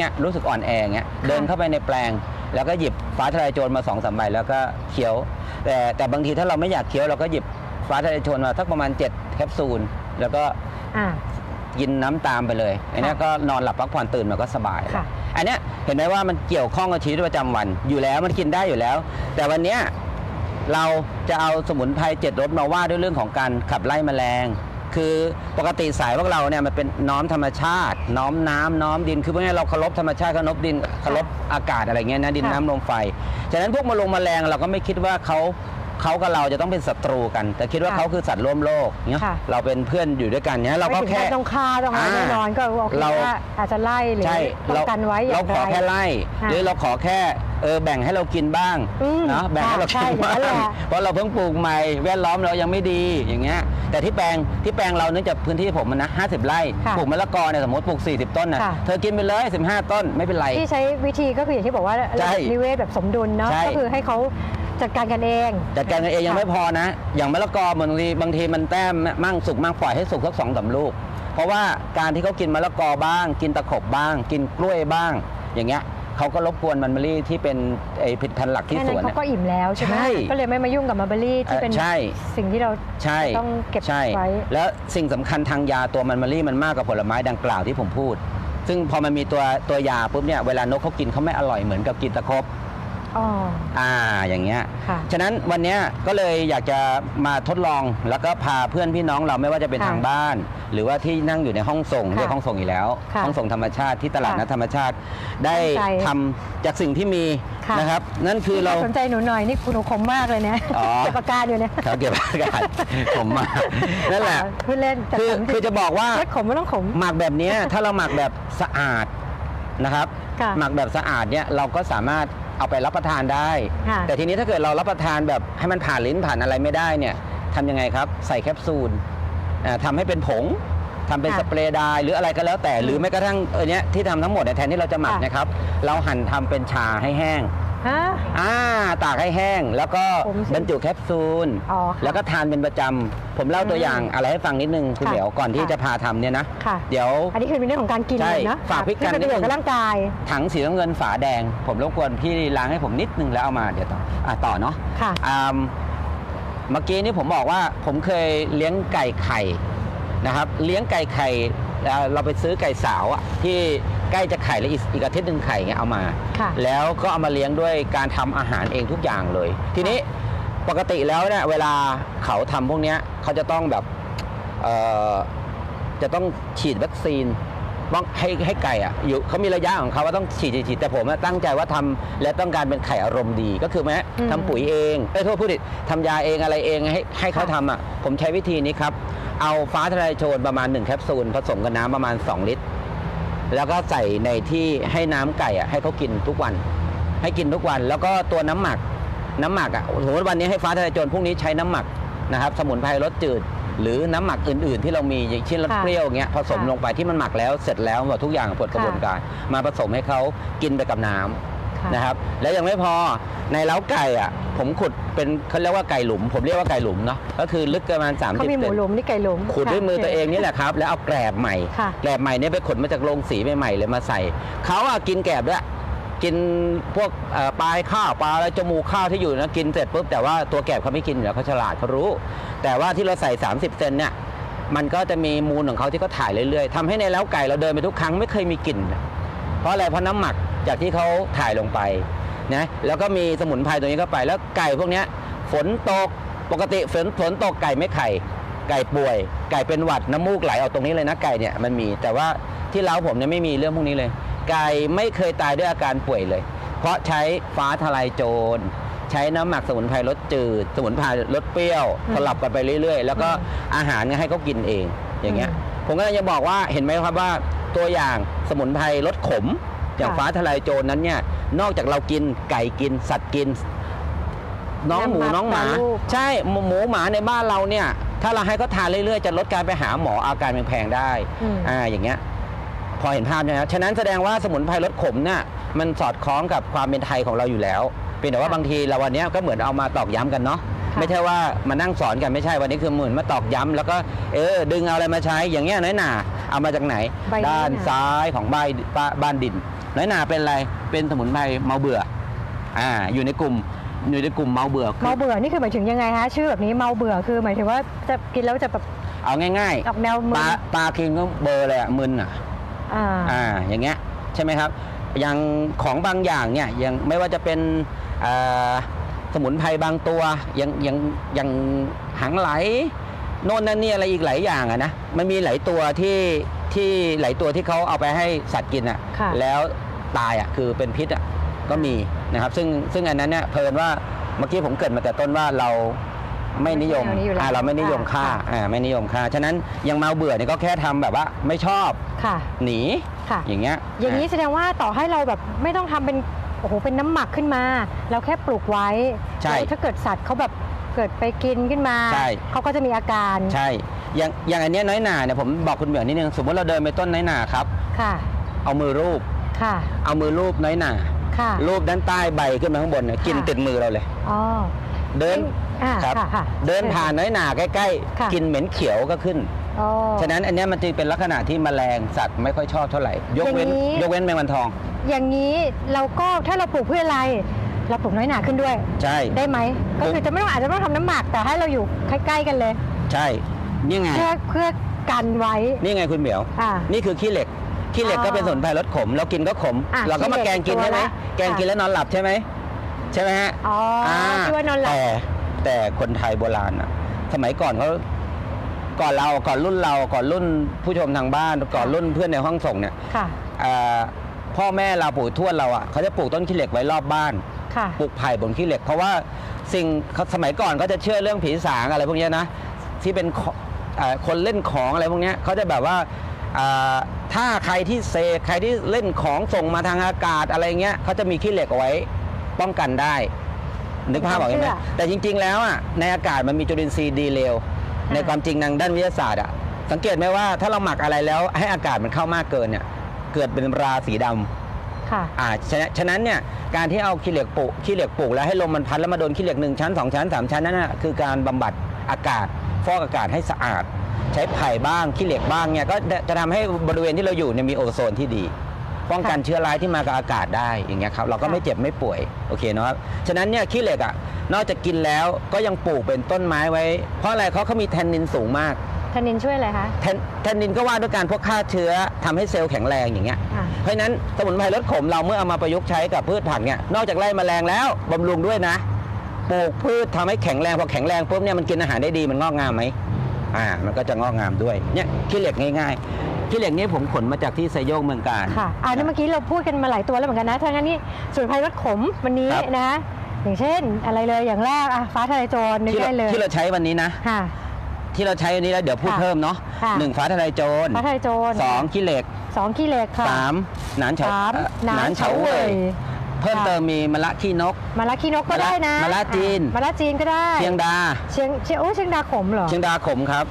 เนี่ยรู้สึกอ่อนแอเงี้ยเดินเข้าไปในแปลง แล้วก็หยิบฟ้าทะลายโจรมาสองสามใบแล้วก็เคี้ยว แต่แต่บางทีถ้าเราไม่อยากเคี้ยวเราก็หยิบฟ้าทะลายโจรมาสักประมาณ7แคปซูลแล้วก็อ่า กินน้ำตามไปเลยอันเนี้ยค่ะก็นอนหลับพักผ่อนตื่นมาก็สบายแล้วค่ะ อันเนี้ยเห็นไหมว่ามันเกี่ยวข้องกับชีวิตประจำวันอยู่แล้วมันกินได้อยู่แล้ว แต่วันเนี้ยเราจะเอาสมุนไพรเจ็ดรสมาว่าด้วยเรื่องของการขับไล่แมลง คือปกติสายพวกเราเนี่ยมันเป็นน้อมธรรมชาติ น้อมน้ำน้อมดิน คือพวกนี้เราเคารพธรรมชาติเคารพดินเคารพอากาศอะไรเงี้ยนะดินค่ะ น้ำลมไฟฉะนั้นพวกมาลงแมลงเราก็ไม่คิดว่าเขา เขากับเราจะต้องเป็นศัตรูกัน แต่คิดว่าค่ะเขาคือสัตว์ร่วมโลกเนี่ยค่ะ เราเป็นเพื่อนอยู่ด้วยกันเนี่ยเราก็ไม่ถึงแค่ ขั้นต้องฆ่าต้องอะไรอ่าแน่นอนก็โอเคเรา ว่าอาจจะไล่หรือใช่ป้องกันไว้อย่าเรางขอไรแค่ไล่ค่ะหรือเราขอแค่เออแบ่งให้เรากินบ้างอืมนะแบ่งให้เราใช่กินบ้าอย่างนั้นแหงละ เพราะเราเพิ่งปลูกใหม่แวดล้อมเรายังไม่ดีอย่างเงี้ยแต่ที่แปลงที่แปลงเราเนื่องจากพื้นที่ผมมันนะ50 ไร่ค่ะปลูกมะละกอเนี่ยสมมติปลูก 40 ต้นนะค่ะ เธอกินไปเลย 15 ต้นไม่เป็นไร ที่ใช้วิธีก็คืออย่างที่บอกว่าใช่นิเวศแบบสมดุลเนาะใช่ก็คือให้เขา จัดการกันเอง จัดการกันเองยังค่ะไม่พอนะ อย่างมะละกอบางทีบางทีมันแต้มมั่งสุกมั่งปล่อยให้สุกสักสองสามลูก เพราะว่าการที่เขากินมะละกอบ้าง กินตะขบบ้าง กินกล้วยบ้าง อย่างเงี้ยเขาก็รบกวนมันเมอรี่ที่เป็นไอผลิตภัณฑ์หลักที่แค่สนั้นวนเขาเนี่ยก็อิ่มแล้วใช่ไหมใช่ก็เลยไม่มายุ่งกับมาร์เบอรี่ที่เป็นเอ่อใช่สิ่งที่เราใช่ต้องเก็บใช่ไว้แล้วสิ่งสำคัญทางยาตัวมันเมอรี่มันมากกว่าผลไม้ดังกล่าวที่ผมพูด ซึ่งพอมันมีตัวตัวยาปุ๊บเนี่ยเวลานกเขากินเขาไม่อร่อยเหมือนกับกินตะครบ อ๋อ อ่าอย่างเงี้ย ค่ะ ฉะนั้นวันเนี้ยก็เลยอยากจะมาทดลองแล้วก็พาเพื่อนพี่น้องเราไม่ว่าจะเป็นค่ะทางบ้าน หรือว่าที่นั่งอยู่ในห้องส่งค่ะเรียกห้องส่งอยู่แล้ว ค่ะห้องส่งธรรมชาติที่ตลาดค่ะนัดธรรมชาติ ได้ตั้งใจทำจากสิ่งที่มีค่ะ นะครับ นั่นคือเรา สนใจหนูหน่อยนี่คุณหนูคมมากเลยเนี่ยอ๋อ เก็บปากกาอยู่เนี่ยเขาเก็บอากาศ ผมมานั่นแหละพูดเล่นแต่คือขมจริงคือจะบอกว่า ไม่ขมไม่ต้องขม หมักแบบเนี้ยถ้าเราหมักแบบสะอาดนะครับ ค่ะหมักแบบสะอาดเนี่ยเราก็สามารถ เอาไปรับประทานได้ ค่ะ แต่ทีนี้ถ้าเกิดเรารับประทานแบบให้มันผ่านลิ้นผ่านอะไรไม่ได้เนี่ยทำยังไงครับ ใส่แคปซูลอ่าทำให้เป็นผงทำเป็นค่ะสเปรย์ไดร์หรืออะไรก็แล้วแต่หรือแม้กระทั่งเออเนี้ยที่ทำทั้งหมดเนี่ยแทนที่เราจะหมักค่ะ นะครับ เราหั่นทำเป็นชาให้แห้ง ฮะ อ่าตากให้แห้ง แล้วก็ผมสิบรรจุแคปซูล อ๋อค่ะแล้วก็ทานเป็นประจำ ผมเล่าตัวอย่างอะไรให้ฟังนิดนึงคุณค่ะเดี๋ยวก่อนที่ค่ะ จะพาทำเนี่ยนะ ค่ะ เดี๋ยว อันนี้คือเป็นเรื่องของการกินใช่เลยนะฝากพี่กันที่เป็นประโยชน์นิดนึงกับร่างกาย ถังสีน้ำเงินฝาแดง ผมรบกวนพี่ล้างให้ผมนิดนึงแล้วเอามาเดี๋ยวต่ออะต่อเนาะค่ะ อ่าเมื่อกี้นี่ผมบอกว่าผมเคยเลี้ยงไก่ไข่นะครับ เลี้ยงไก่ไข่อ่าเราไปซื้อไก่สาวอะที่ ใกล้จะไข่แล้วอีกอีกอาทิตย์หนึ่งไข่เงี้ยเอามา ค่ะ แล้วก็เอามาเลี้ยงด้วยการทำอาหารเองทุกอย่างเลย ทีนี้ปกติแล้วเนี่ยเวลาเขาทำพวกเนี้ยเขาจะต้องแบบเอ่อจะต้องฉีดวัคซีนต้องให้ให้ไก่อะอยู่เขามีระยะของเขาว่าต้องฉีดฉีดฉีดแต่ผมอะตั้งใจว่าทำและต้องการเป็นไข่อารมณ์ดี ก็คือแม้อืม ทำปุ๋ยเองเอ้ยโทษพูดผิดทำยาเองอะไรเองให้ให้เขาค่ะทำอะผมใช้วิธีนี้ครับ เอาฟ้าทะลายโจรประมาณ 1 แคปซูล ผสมกับน้ำประมาณ 2 ลิตร แล้วก็ใส่ในที่ให้น้ำไก่อะให้เขากินทุกวัน ให้กินทุกวัน แล้วก็ตัวน้ำหมักน้ำหมักอะสมมติวันนี้ให้ฟ้าทะลายโจรพรุ่งนี้ใช้น้ำหมักนะครับสมุนไพรรสจืด หรือน้ำหมักอื่น ๆ ที่เรามีอย่างเช่นรสค่ะเปรี้ยวอย่างเงี้ยผสมค่ะลงไปที่มันหมักแล้วเสร็จแล้วหมดทุกอย่างหมดกระบวนการ มาผสมให้เขากินไปกับน้ำ ค่ะนะครับ แล้วยังไม่พอในเล้าไก่อะ ผมขุดเป็นเขาเรียกว่าไก่หลุม ผมเรียกว่าไก่หลุมเนาะก็คือลึกประมาณ30เขามีหมูเซนหลุมนี่ไก่หลุมขุดด้วยมือค่ะตัวเองนี่แหละครับแล้วเอาแกลบใหม่ค่ะ แกลบใหม่เนี่ยไปขนมาจากโรงสีใหม่ๆเลยมาใส่เขาอะกินแกลบด้วยกินพวกเอ่อปลายข้าวปลาอะไรจมูกข้าวที่อยู่นะกินเสร็จปุ๊บแต่ว่าตัวแกลบเขาไม่กินอยู่แล้วเขาฉลาดเขารู้ แต่ว่าที่เราใส่ 30 เซนเนี่ยมันก็จะมีมูลของเขาที่เขาถ่ายเรื่อยๆทำให้ในเล้าไก่เราเดินไปทุกครั้งไม่เคยมีกลิ่น เพราะอะไรเพราะน้ำหมัก จากที่เขาถ่ายลงไปนะแล้วก็มีสมุนไพรตัวนี้เข้าไป แล้วไก่พวกเนี้ยฝนตกปกติฝนฝนตกไก่ไม่ไข่ ไก่ป่วย ไก่เป็นหวัดน้ำมูกไหลออกตรงนี้เลยนะไก่เนี่ยมันมี แต่ว่าที่เล้าผมเนี่ยไม่มีเรื่องพวกนี้เลย ไก่ไม่เคยตายด้วยอาการป่วยเลย เพราะใช้ฟ้าทลายโจรใช้น้ำหมักสมุนไพรรสจืด สมุนไพรรสเปรี้ยวอืมสลับกันไปเรื่อย ๆ แล้วก็อาหารเนี่ยให้เขากินเองอย่างเงี้ยอืมผมก็เลยจะบอกว่าเห็นไหมครับว่าตัวอย่างสมุนไพรรสขม อย่างค่ะฟ้าทลายโจรนั้นเนี่ย นอกจากเรากินไก่กิน สัตว์กิน น้องหมูน้ำหมักน้องหมาแปรรูปใช่หมูหมูหมาในบ้านเราเนี่ย ถ้าเราให้เขาทานเรื่อยๆ จะลดการไปหาหมออาการแพงๆได้อืมอ่าอย่างเงี้ย พอเห็นภาพใช่ไหมครับฉะนั้นแสดงว่าสมุนไพรรสขมเนี่ยมันสอดคล้องกับความเป็นไทยของเราอยู่แล้วเพียงแต่ว่าค่ะบางทีเราวันเนี้ยก็เหมือนเอามาตอกย้ำกันเนาะค่ะไม่ใช่ว่ามานั่งสอนกันไม่ใช่วันนี้คือเหมือนมาตอกย้ำแล้วก็เออดึงเอาอะไรมาใช้อย่างเงี้ยน้อยหนาเอามาจากไหนใบนี้ด้านน่ะซ้ายของใบบ้านบ้านดิน น้อยหนาเป็นอะไร เป็นสมุนไพรเมาเบื่อ อ่า อยู่ในกลุ่มอยู่ในกลุ่มเมาเบื่อเมาเบื่อนี่คือหมายถึงยังไงคะชื่อแบบนี้เมาเบื่อคือหมายถึงว่าจะกินแล้วจะแบบเอาง่ายออกแนวๆมึปนลาปลากินก็เบลอร์เลยอะมึนอะ อ่าอ่า อย่างเงี้ยใช่ไหมครับ อย่างของบางอย่างเนี่ยยังไม่ว่าจะเป็นอ่าสมุนไพรบางตัวยังยังยังหางไหลโน่นนั่นนี่อะไรอีกหลายอย่างอะนะ มันมีหลายตัวที่ ที่หลายตัวที่เขาเอาไปให้สัตว์กินอะค่ะ แล้วตายอะคือเป็นพิษอะก็มีนะครับซึ่งซึ่งอันนั้นเนี่ยเพลินว่าเมื่อกี้ผมเกริดมาแต่ต้นว่าเราไม่นิยมไม่นิยมอยู่แล้วอ่าเราไม่นิยมฆ่าค่ะ อ่าไม่นิยมฆ่าฉะนั้นยังเมาเบื่อเนี่ยก็แค่ทำแบบว่าไม่ชอบค่ะ หนีค่ะ อย่างเงี้ยอย่างนี้แสดงว่าต่อให้เราแบบไม่ต้องทำเป็นโอ้โหเป็นน้ำหมักขึ้นมา เราแค่ปลูกไว้ใช่ แล้วถ้าเกิดสัตว์เขาแบบเกิดไปกินขึ้นมา ใช่ เขาก็จะมีอาการ ใช่ อย่างอย่างอันเนี้ยน้อยหนาเนี่ยผมบอกคุณเหมียวนิดนึงสมมติเราเดินไปต้นน้อยหนาครับ ค่ะ เอามือรูป ค่ะ เอามือรูปน้อยหนาค่ะ รูปด้านใต้ใบขึ้นมาข้างบนเนี่ยกินค่ะ ติดมือเราเลย อ๋อเดิน อ่าครับ ค่ะค่ะ เดินผ่านน้อยหนาใกล้ค่ะ ๆ กินเหม็นเขียวก็ขึ้น อ๋อ ฉะนั้นอันเนี้ยมันจึงเป็นลักษณะที่แมลงสัตว์ไม่ค่อยชอบเท่าไหร่ ยกเว้นอย่างนี้ ยกเว้นแมงวันทอง อย่างนี้เราก็ถ้าเราปลูกเพื่ออะไร เราปลูกน้อยหนาขึ้นด้วย ใช่ ได้ไหม ก็คือจะไม่ต้องอาจจะไม่ต้องทำน้ำหมักแต่ให้เราอยู่ใกล้ๆกันเลย ใช่ นี่ไง เพื่อเพื่อกันไว้ นี่ไงคุณเหมียวอ่านี่คือขี้เหล็ก ขี้เหล็กอ๋อก็เป็นสมุนไพรลดขม เรากินก็ขม อะเราก็มาขี้เหล็กแกงกินใช่ไหมตัวละ แกงกินค่ะแล้วนอนหลับใช่ไหม ใช่ไหมฮะ อ๋ออาที่ว่านอนหลับ แต่แต่คนไทยโบราณอะสมัยก่อนเขาก่อนเราก่อนรุ่นเราก่อนรุ่นผู้ชมทางบ้าน ก่อนรุ่นเพื่อนในห้องส่งเนี่ยค่ะเอ่อพ่อแม่เราปู่ทวดเราอะเขาจะปลูกต้นขี้เหล็กไว้รอบบ้าน ค่ะ ปลูกไผ่บนขี้เหล็ก เพราะว่าสิ่งเขาสมัยก่อนก็จะเชื่อเรื่องผีสางอะไรพวกเนี้ยนะที่เป็นขเอ่อ คนเล่นของอะไรพวกเนี้ยเขาจะแบบว่าอ่าถ้าใครที่เซใครที่เล่นของส่งมาทางอากาศอะไรเงี้ยเขาจะมีขี้เหล็กเอาไว้ป้องกันได้ นึกภาพออกไหมเชื่อแต่จริง ๆ แล้วอะในอากาศมันมีจุลินทรีย์ดีเลวในความจริงทางด้านวิทยาศาสตร์อะสังเกตไหมว่าถ้าเราหมักอะไรแล้วให้อากาศมันเข้ามากเกินเนี่ยเกิดเป็นราสีดำค่ะอ่าฉะนั้นฉะนั้นเนี่ยการที่เอาขี้เหล็กปลูกขี้เหล็กปลูกแล้วให้ลมมันพัดแล้วมาโดนขี้เหล็กหนึ่งชั้นสองชั้นสามชั้นนั่นน่ะคือการบำบัดอากาศ ฟอกอากาศให้สะอาด ใช้ไผ่บ้างขี้เหล็กบ้างเนี่ยก็จะทำให้บริเวณที่เราอยู่เนี่ยมีโอโซนที่ดี ป้องกันเชื้อร้ายที่มากับอากาศได้อย่างเงี้ยครับเราก็ไม่เจ็บไม่ป่วยโอเคเนาะครับฉะนั้นเนี่ยขี้เหล็กอะนอกจากกินแล้วก็ยังปลูกเป็นต้นไม้ไว้ เพราะอะไรเขาเขามีแทนนินสูงมากทานินช่วยอะไรคะแทนแทนนินก็ว่าด้วยการพวกฆ่าเชื้อทำให้เซลล์แข็งแรงอย่างเงี้ย อ่าเพราะฉะนั้นสมุนไพรลดขมเราเมื่อเอามาประยุกต์ใช้กับพืชผักเนี่ยนอกจากไล่แมลงแล้วบำรุงด้วยนะ ปลูกพืชทำให้แข็งแรงพอแข็งแรงปุ๊บเนี่ยมันกินอาหารได้ดีมันงอกงามไหมอ่ามันก็จะงอกงามด้วยเนี่ยขี้เหล็กง่ายๆขี้เหล็กนี้ผมขนมาจากที่ไซโยกเมืองการค่ะอ่านี่เมื่อกี้เราพูดกันมาหลายตัวแล้วเหมือนกันนะถ้างั้นนี่ส่วนไพรรสขมวันนี้ครับนะอย่างเช่นอะไรเลยอย่างแรกอะฟ้าทะลายโจรนึกที่เราได้เลยที่เราใช้วันนี้นะค่ะที่เราใช้วันนี้แล้วเดี๋ยวพูดค่ะเพิ่มเนาะค่ะหนึ่งฟ้าทลายโจรฟ้าทะลายโจรสองขี้เหล็กสองขี้เหล็กค่ะสามหนานเฉาสามเอ่อหนานเฉาเว่ย เพิ่มค่ะเติมมีมะละขี้นก มะระขี้นกก็ได้นะมะระจีน มะระจีนก็ได้ เชียงดา เชียงเชียงโอ้เชียงดาขมเหรอ เชียงดาขมครับ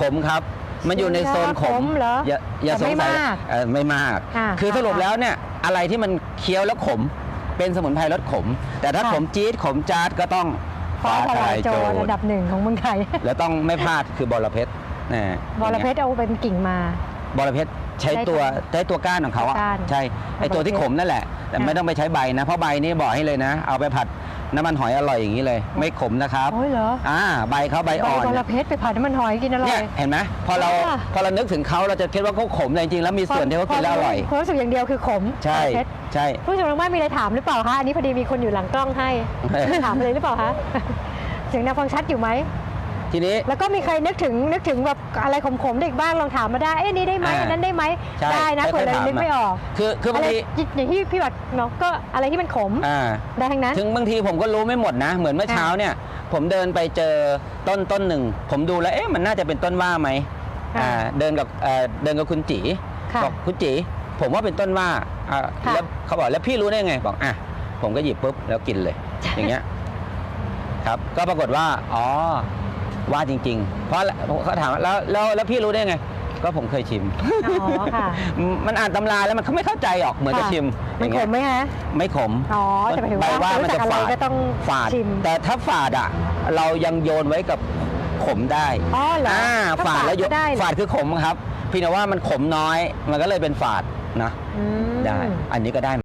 ขมครับ มันอยู่ในโซนขเชียงดาขมมเหรออย่าอย่าสแต่งไม่สัยมากเอ่อไม่มากอ่าคือสรุปค่ะแล้วเนี่ยอะไรที่มันเคี้ยวแล้วขม เป็นสมุนไพรรสขม แต่ถ้าค่ะขมจี๊ดขมจาดก็ต้องฟ้าทลายโจรรอันดับหนึ่งของเมืองไทยแล้วต้องไม่พลาดคือบอระเพ็ดนะบอระเพ็ดเอาเป็นกิ่งมาบอระเพ็ด ใช้ใช้ตัวตัวใช้ตัวก้านของเขาอะก้านใช่ไอตัวที่ขมนั่นแหละ แต่ค่ะไม่ต้องไปใช้ใบนะเพราะใบนี่บอกให้เลยนะ เอาไปผัดน้ำมันหอยอร่อยอย่างนี้เลย ไม่ขมนะครับโอ้ยเหรออ่าใบเขาใบใบอ่อนบอระเพ็ดไปผัดน้ำมันหอยกินอร่เนี่อยยเห็นไหมพอเราค่ะพอเรานึกถึงเขาเราจะคิดว่าเขาขมแต่จริงๆแล้วมีส่วนที่เขากินแล้วอร่อยความรู้สึกอย่างเดียวคือขมใช่บอระเพ็ดใช่ผู้ชมทางบ้านมีอะไรถามหรือเปล่าคะอันนี้พอดีมีคนอยู่หลังกล้องให้เออถามเลยหรือเปล่าคะเสียงดังฟังชัดอยู่ไหม ทีนี้ แล้วก็มีใครนึกถึงนึกถึงแบบอะไรขมๆได้อีกบ้างลองถามมาได้เอ้ยนี่ได้ไหมอ่าอันนั้นได้ไหมใช่ได้นะค่เผื่ออยเราๆถาม นึกไม่ออกคือคือบางอะไรทีอย่างที่พี่วัดเนาะก็อะไรที่มันขมอ่า ได้ทั้งนั้น ถึงบางทีผมก็รู้ไม่หมดนะ เหมือนเมื่อเช้าเนี่ย ผมเดินไปเจอต้นต้นหนึ่ง ผมดูแล้วเอ๊ะมันน่าจะเป็นต้นว่าไหมค่ะอ่าเดินกับเอ่อเดินกับคุณจีค่ะบอกคุณจีผมว่าเป็นต้นว่าอ่าค่ะ แล้วเขาบอกแล้วพี่รู้ได้ไงบอกอะผมก็หยิบปุ๊บแล้วกินเลย อย่างเงี้ยครับ ก็ปรากฏว่าอ๋อ ว่าจริง ๆ เพราะเขาถามว่าแล้วแล้วแล้วพี่รู้ได้ไง ก็ผมเคยชิม อ๋อค่ะ มันอ่านตำราแล้วมันเขาไม่เข้าใจหรอกเหมือนกับค่ะชิมอมันย่างขเงี้ยมไหมฮะไม่ขมอ๋อแต่หมายถึงใบว่าว่ารู้มันจักจะอะไรฝาดก็ต้องฝาดชิม แต่ถ้าฝาดอะ เรายังโยนไว้กับขมได้ อ๋อเหรอถ้ฝาดแล้วโยก็ได้เหรอฝาดคือขมครับเพี่แต่ว่ามันขมน้อย มันก็เลยเป็นฝาดนะ อืม ได้ อันนี้ก็ได้